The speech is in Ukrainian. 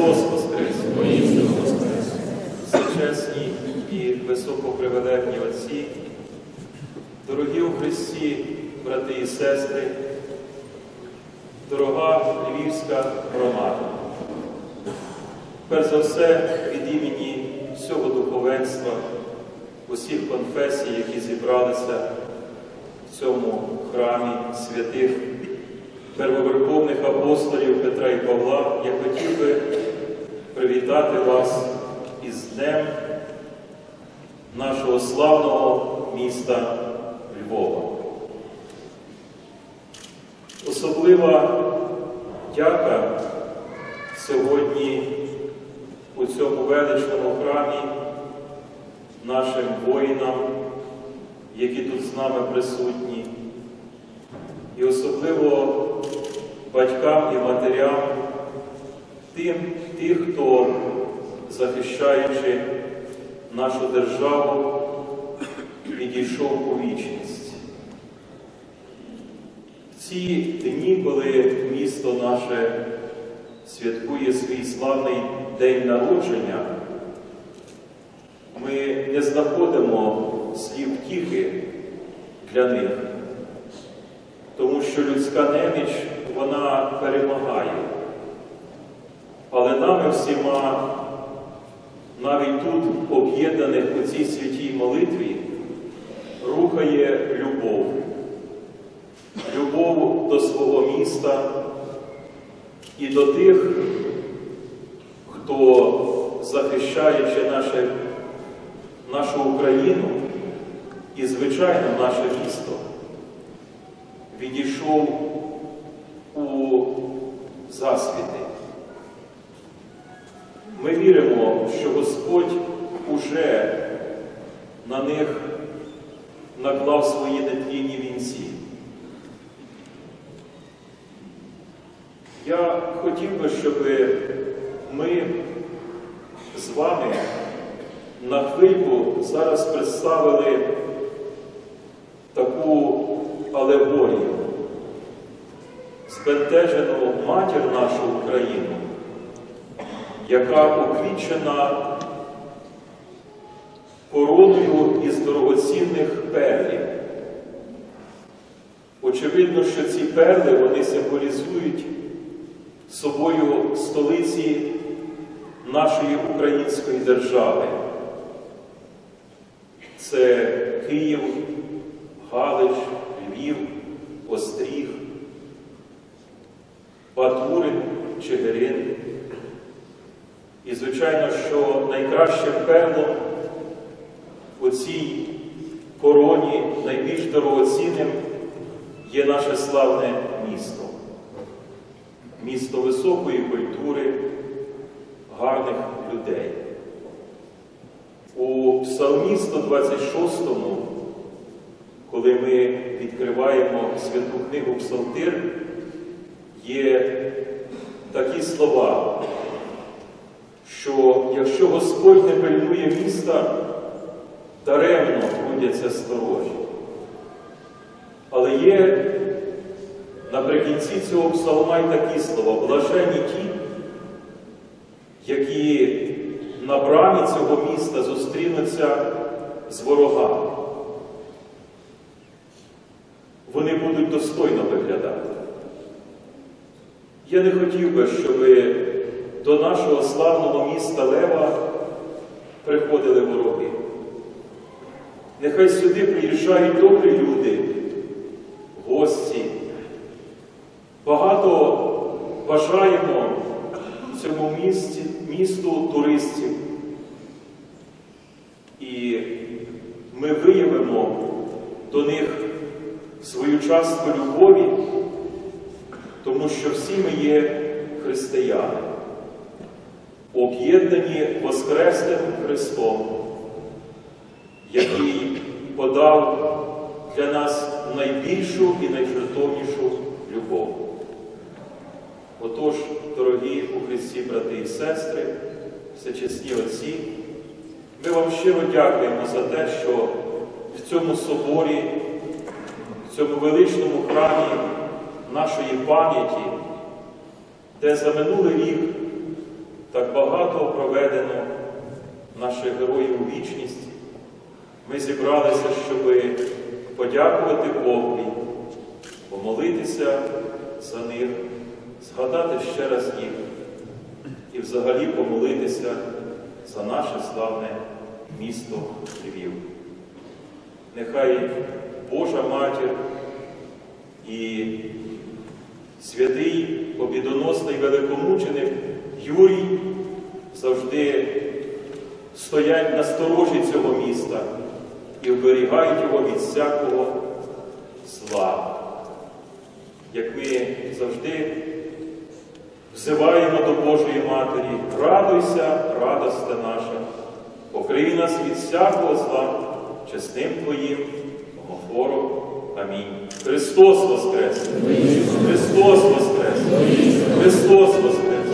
Христос Воскрес, воістину Воскрес! Всечесні і високопривелебні Отці, дорогі у Христі, брати і сестри, дорога Львівська громада. Перш за все, від імені всього духовенства, усіх конфесій, які зібралися в цьому храмі святих. Первоверховних апостолів Петра і Павла я хотів би привітати вас із Днем нашого славного міста Львова. Особлива дяка сьогодні у цьому величному храмі нашим воїнам, які тут з нами присутні, і особливо батькам і матерям, тим, тих, хто, захищаючи нашу державу, відійшов у вічність. В ці дні, коли місто наше святкує свій славний день народження, ми не знаходимо слів втіхи для них, тому що людська неміч вона перемагає. Нами всіма, навіть тут, об'єднаних у цій святій молитві, рухає любов. Любов до свого міста і до тих, хто, захищаючи наше, нашу Україну і, звичайно, наше місто, відійшов у засвіти. Ми віримо, що Господь уже на них наклав свої нетлінні вінці. Я хотів би, щоб ми з вами на хвильку зараз представили таку алегорію, збентежену матір нашу Україну, яка уквічена короною із дорогоцінних перлів. Очевидно, що ці перли вони символізують собою столиці нашої української держави. Це Київ, Галич, Львів, Остріг, Батурин, Чигирин. І, звичайно, що найкращим перлом у цій короні найбільш дорогоцінним є наше славне місто. Місто високої культури, гарних людей. У Псалмі 126, коли ми відкриваємо святу книгу Псалтир, є такі слова, що якщо Господь не пильнує міста, даремно трудяться сторожі. Але є наприкінці цього псалма й такі слова, блажені ті, які на брамі цього міста зустрінуться з ворогами. Вони будуть достойно виглядати. Я не хотів би, щоб до нашого славного міста Лева приходили вороги. Нехай сюди приїжджають добрі люди, гості. Багато бажаємо цьому місті, місту туристів. І ми виявимо до них свою частку любові, тому що всі ми є християни, об'єднані Воскресним Христом, який подав для нас найбільшу і найжертовнішу любов. Отож, дорогі у Христі, брати і сестри, всечесні отці, ми вам щиро дякуємо за те, що в цьому соборі, в цьому величному храмі нашої пам'яті, де за минулий рік так багато проведено наших героїв у вічність, ми зібралися, щоб подякувати Богові, помолитися за них, згадати ще раз їх і взагалі помолитися за наше славне місто Львів. Нехай Божа Матір і святий побідоносний великомученик Юрій завжди стоять на сторожі цього міста і оберігають його від всякого зла. Як ми завжди взиваємо до Божої Матері, радуйся, радосте наша, покрий нас від всякого зла, чесним Твоїм, Помофором. Амінь. Христос Воскрес! Христос Воскрес! Христос Воскрес!